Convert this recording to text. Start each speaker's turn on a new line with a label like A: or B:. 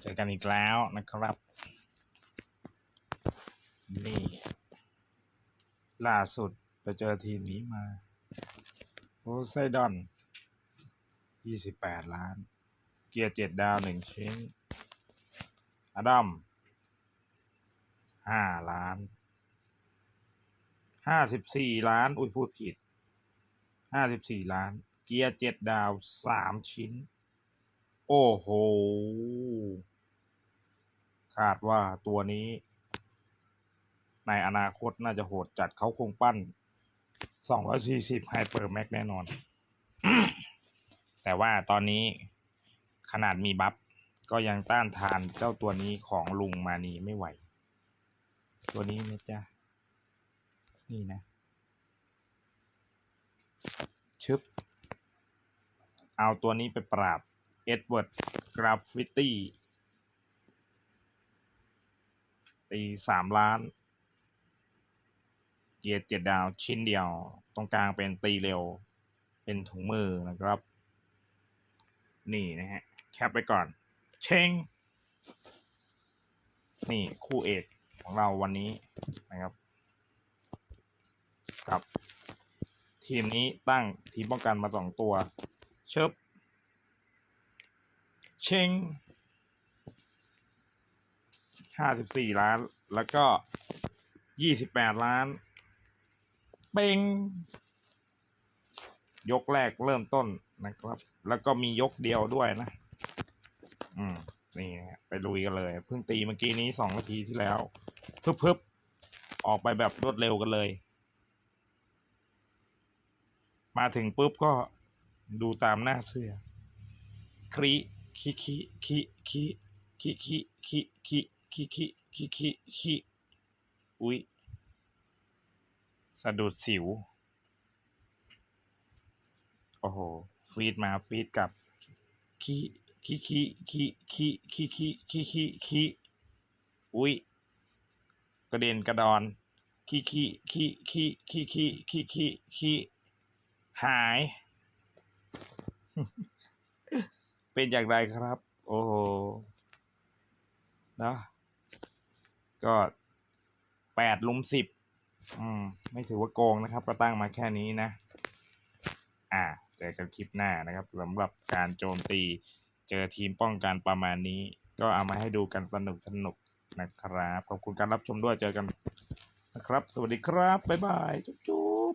A: เจอกันอีกแล้วนะครับ นี่ล่าสุดไปเจอทีมนี้มาโอไซดอนยี่สิบแปดล้าน เกียร์เจ็ดดาวหนึ่งชิ้น อดัมห้าล้านห้าสิบสี่ล้าน อุ้ยพูดผิดห้าสิบสี่ล้าน เกียร์เจ็ดดาวสามชิ้น โอ้โห คาดว่าตัวนี้ ในอนาคตน่าจะโหดจัดเขาคงปั้น 240ไฮเปอร์แม็กแน่นอน แต่ว่าตอนนี้ขนาดมีบัฟก็ยังต้านทานเจ้าตัวนี้ของลุงมานีไม่ไหว ตัวนี้นะจ๊ะ นี่นะ ชึบ เอาตัวนี้ไปปราบ เอ็ดเวิร์ดกราฟฟิตี้ ตีสามล้านเกียร์เจ็ดดาวชิ้นเดียว ตรงกลางเป็นตีเร็ว เป็นถุงมือนะครับ นี่นะฮะ แคปไปก่อน เชงนี่คู่เอกของเราวันนี้นะครับกับ ทีมนี้ตั้งทีมป้องกันมาสองตัว เชิบเชง ห้าสิบสี่ล้าน แล้วก็ยี่สิบแปดล้าน เป่ง ยกแรกเริ่มต้นนะครับ แล้วก็มียกเดียวด้วยนะ อืม นี่ไปลุยกันเลย เพิ่งตีเมื่อกี้นี้สองนาทีที่แล้วพึบพึบออกไปแบบรวดเร็วกันเลย มาถึงปุ๊บก็ดูตามหน้าเสื้อคริคิคิคิคิคิคิคิ คิคิคิคิคิอุ๊ยสะดุดสิว โอ้โห ฟีดมาฟีดกลับคิคิคิคิคิคิคิคิคิคิอุ๊ยกระเด็นกระดอนคิคิคิคิคิคิคิคิคิหาย เป็นอย่างไรครับ โอ้โหนะ ก็แปดลุมสิบอืม ไม่ถือว่าโกงนะครับ ก็ตั้งมาแค่นี้นะ อ่าเจอกันคลิปหน้านะครับสำหรับการโจมตี เจอทีมป้องกันประมาณนี้ ก็เอามาให้ดูกันสนุกสนุกนะครับ ขอบคุณการรับชมด้วยเจอกันนะครับ สวัสดีครับ บ๊ายบาย จุ๊บ